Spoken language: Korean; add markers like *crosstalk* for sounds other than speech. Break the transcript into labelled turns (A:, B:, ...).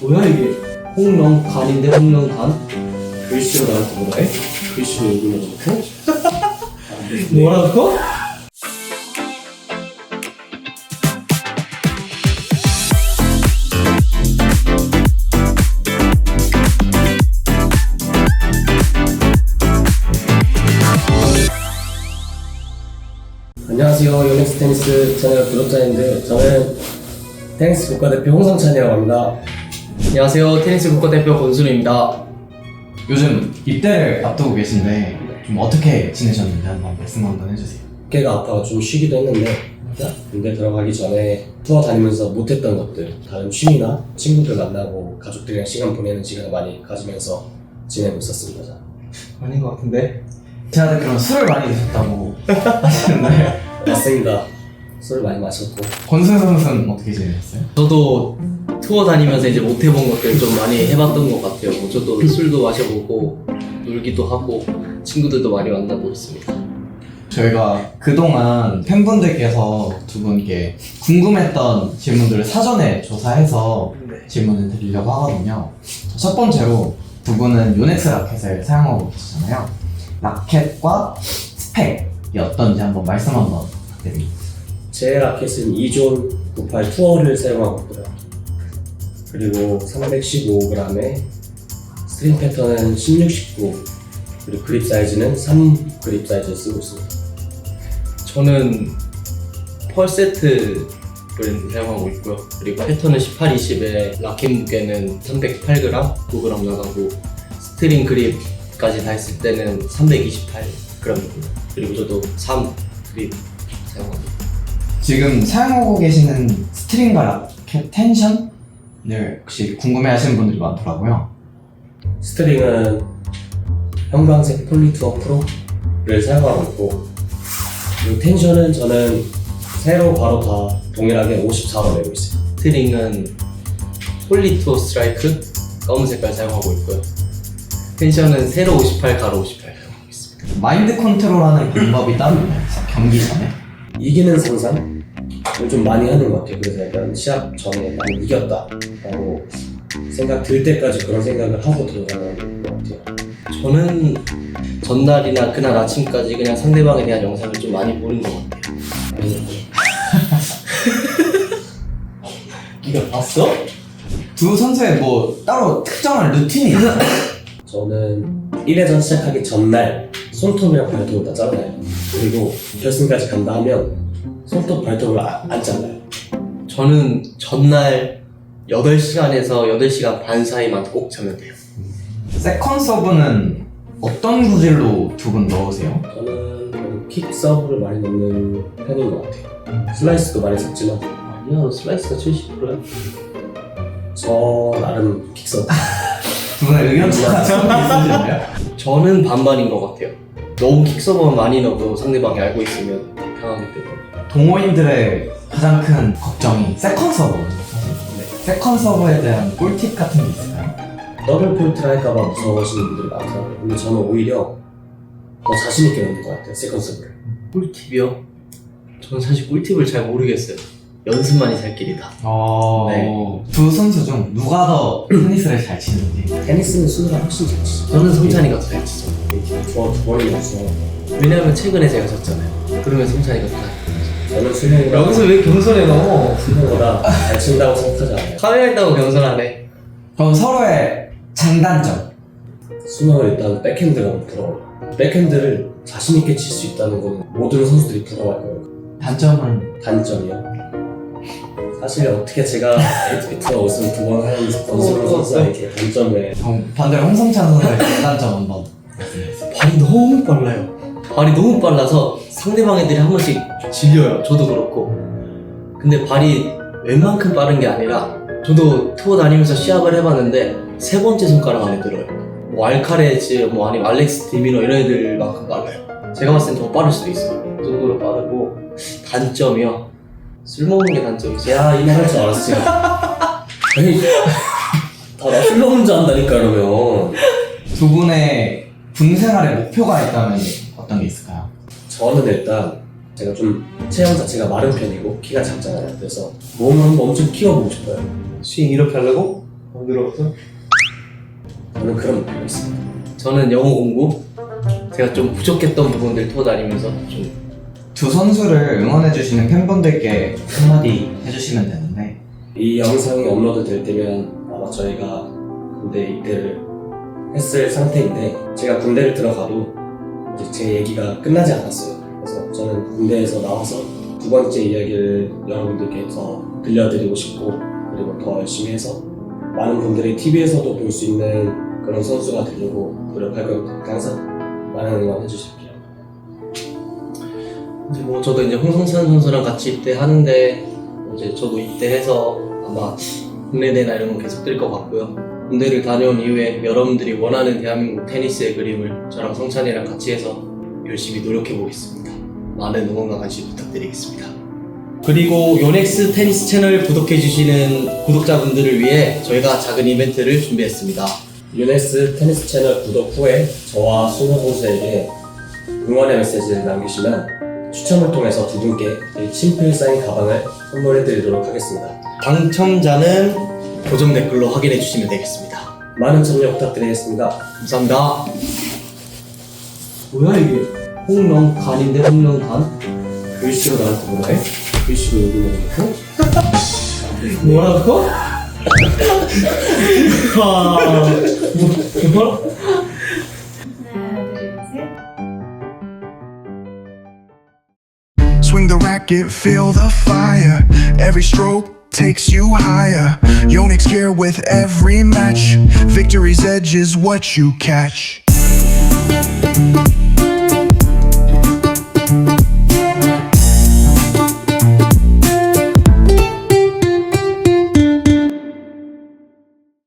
A: 뭐야 이게? 홍렁간인데 홍렁간? 글씨로 나한테 뭐라 해? 글씨로 읽으려고 *laughs* 뭐라고? 안녕하세요. 요넥스 테니스 채널 구독자인데 저는 테니스 국가대표 홍성찬이라고 합니다. 안녕하세요. 테니스 국가대표 권순우입니다.
B: 요즘 입대를 앞두고 계신데 좀 어떻게 지내셨는지 한번 말씀 한번 해주세요.
A: 어깨가 아파서 좀 쉬기도 했는데 군대 들어가기 전에 투어 다니면서 못했던 것들 다른 취미나 친구들 만나고 가족들이랑 시간 보내는 시간을 많이 가지면서 지내고 있었습니다.
B: 아닌 것 같은데? 제가 듣기로는 술을 많이 드셨다고 *laughs* 하시는데
A: 맞습니다. 술 많이 마셨고
B: 권순 선수는 어떻게 지내셨어요?
C: 저도 투어 다니면서 이제 못 해본 것들 좀 많이 해봤던 것 같아요. 뭐 저도 술도 마셔보고 놀기도 하고 친구들도 많이 만나고 있습니다.
B: 저희가 그동안 팬분들께서 두 분께 궁금했던 질문들을 사전에 조사해서 질문을 드리려고 하거든요. 첫 번째로 두 분은 요넥스 라켓을 사용하고 계시잖아요. 라켓과 스펙이 어떤지 한번 말씀 한번 부탁드립니다.
A: 제 라켓은 2존 98 투어를 사용하고 있고요. 그리고 315g에 스트링 패턴은 16, 19 그리고 그립 사이즈는 3 그립 사이즈를 쓰고 있습니다.
C: 저는 펄세트 브랜드 사용하고 있고요. 그리고 패턴은 18, 20에 라켓 무게는 308g, 9g 나가고 스트링 그립까지 다 했을 때는 328g입니다. 그리고 저도 3 그립 사용하고 있습니다.
B: 지금 사용하고 계시는 스트링과 라켓 텐션 을 혹시 궁금해하시는 분들이 많더라고요.
A: 스트링은 형광색 폴리투어 프로를 사용하고 있고 그리고 텐션은 저는 세로 바로 다 동일하게 54로 내고 있어요.
C: 스트링은 폴리토 스트라이크 검은 색깔 사용하고 있고요. 텐션은 세로 58, 가로 58 사용하고 있습니다.
B: 마인드 컨트롤하는 방법이 따로 있나요? 경기 전에?
A: 이기는 상상을 좀 많이 하는 것 같아요. 그래서 약간 시합 전에 많이 이겼다라고 생각 들 때까지 그런 생각을 하고 들어가는 것 같아요.
C: 저는 전날이나 그날 아침까지 그냥 상대방에 대한 영상을 좀 많이 보는 것 같아요. *laughs*
A: 네가 봤어?
B: 두 선수의 뭐 따로 특정한 루틴이 있어요?
A: 저는 1회전 시작하기 전날 손톱이랑 발톱을 다 잘라요. 그리고 결승까지 간다 하면 손톱 발톱을 아- 안 잘라요.
C: 저는 전날 8시간에서 8시간 반 사이만 꼭 자면 돼요.
B: 세컨 서브는 어떤 구질로 두 분 넣으세요?
A: 저는 킥 서브를 많이 넣는 편인 것 같아요. 슬라이스도 많이 섞지만
C: 아니요, 슬라이스가 70%야.
A: 저 나름 킥 서브.
B: 두 분의 의견 차가 좀 있으신가요?
C: 저는 반반인 것 같아요. 너무 킥서버만 많이 넣어도 상대방이 알고 있으면 당하기 때문에.
B: 동호인들의 가장 큰 걱정이 세컨 서브거든요. 사실. 네. 세컨 서브에 대한 꿀팁 같은 게 있을까요?
A: 더블 포인트를 할까봐 무서워하시는 분들이 많더라고요. 근데 저는 오히려 더 자신있게 넣는 것 같아요, 세컨 서브를.
C: 꿀팁이요? 저는 사실 꿀팁을 잘 모르겠어요. 연습만이 살 길이다.
B: 어...
C: 네.
B: 두 선수 중 누가 더 테니스를 잘 치는지
A: 테니스는 수누가 훨씬 잘 치죠.
C: 저는 성찬이가 더 잘 치죠.
A: 저두 번이나 우승.
C: 왜냐면 최근에 제가 졌잖아요. 그러면 성찬이가 더 잘.
A: 저는 수능보다
C: 여기서 왜 겸손해 너?
A: 수능보다 잘 친다고 생각하지 않아요.
C: 카메라 있다고 겸손하네.
B: 그럼 서로의 장단점
A: 수능은 일단 백핸드가 너무 부러워요. 백핸드를 자신 있게 칠 수 있다는 건 모든 선수들이 부러워할 거예요.
B: 단점은
A: 단점이요? 사실 어떻게 제가 ATP 투어 우승 두번 하는 권수로 선수에게 단점에
B: 그럼 반대로 홍성찬 선수의 *laughs* 장단점 한번
C: 발이 너무 빨라요. 발이 너무 빨라서 상대방 애들이 한 번씩 질려요. 저도 그렇고. 근데 발이 웬만큼 빠른 게 아니라 저도 투어 다니면서 시합을 해봤는데 세 번째 손가락 안에 들어요. 뭐 알카레즈, 뭐 아니면 알렉스 디미노 이런 애들만큼 빨라요. 제가 봤을 땐 더 빠를 수도 있어요. 그 정도로 빠르고 단점이요. 술 먹는 게 단점이죠.
A: 야이말할줄 알았지 *laughs* 아니 다나 술 먹는 줄 안다니까 그러면
B: 두 분의 군 생활의 목표가 있다면 어떤 게 있을까요?
A: 저는 일단 제가 좀 체형 자체가 마른 편이고 키가 작잖아요 그래서 몸을 한번 엄청 키워보고 싶어요
C: 스윙 이렇게 하려고? 안 들어봤어?
A: 저는 그런 목표가 있습니다.
C: 저는 영어 공부 제가 좀 부족했던 부분들 투어 다니면서 좀
B: 두 선수를 응원해주시는 팬분들께 한마디 해주시면 되는데
A: 이 영상이 업로드 될 때면 아마 저희가 군대 입대를 했을 상태인데 제가 군대를 들어가도 이제 제 얘기가 끝나지 않았어요. 그래서 저는 군대에서 나와서 두 번째 이야기를 여러분들께서 들려드리고 싶고 그리고 더 열심히 해서 많은 분들이 TV에서도 볼 수 있는 그런 선수가 되려고 노력할 때문에 항상 많은 응원 해주실게요.
C: 이제 뭐 저도 이제 홍성찬 선수랑 같이 입대하는데 이제 저도 입대해서 아마 국내대나 이런 건 계속 뛸 것 같고요. 군대를 다녀온 이후에 여러분들이 원하는 대한민국 테니스의 그림을 저랑 성찬이랑 같이 해서 열심히 노력해 보겠습니다. 많은 응원과 관심 부탁드리겠습니다. 그리고 요넥스 테니스 채널 구독해 주시는 구독자분들을 위해 저희가 작은 이벤트를 준비했습니다.
A: 유네스 테니스 채널 구독 후에 저와 순호 선수에게 응원의 메시지를 남기시면 추첨을 통해서 두 분께 이 친필 사인 가방을 선물해 드리도록 하겠습니다.
C: 당첨자는 고정 댓글로 확인해 주시면 되겠습니다.
A: 많은 참여 부탁드리겠습니다.
C: 감사합니다. 뭐야 이게? 홍렁간인데 홍렁간?
A: 글씨로 나한테 뭐라 해? 글씨로 여기 넣어놓고 *laughs*
C: 뭐라고? 와, 뭐?
D: Swing the racket, feel the fire. Every stroke takes you higher. Yonex gear with every match. Victory's edge is what you catch.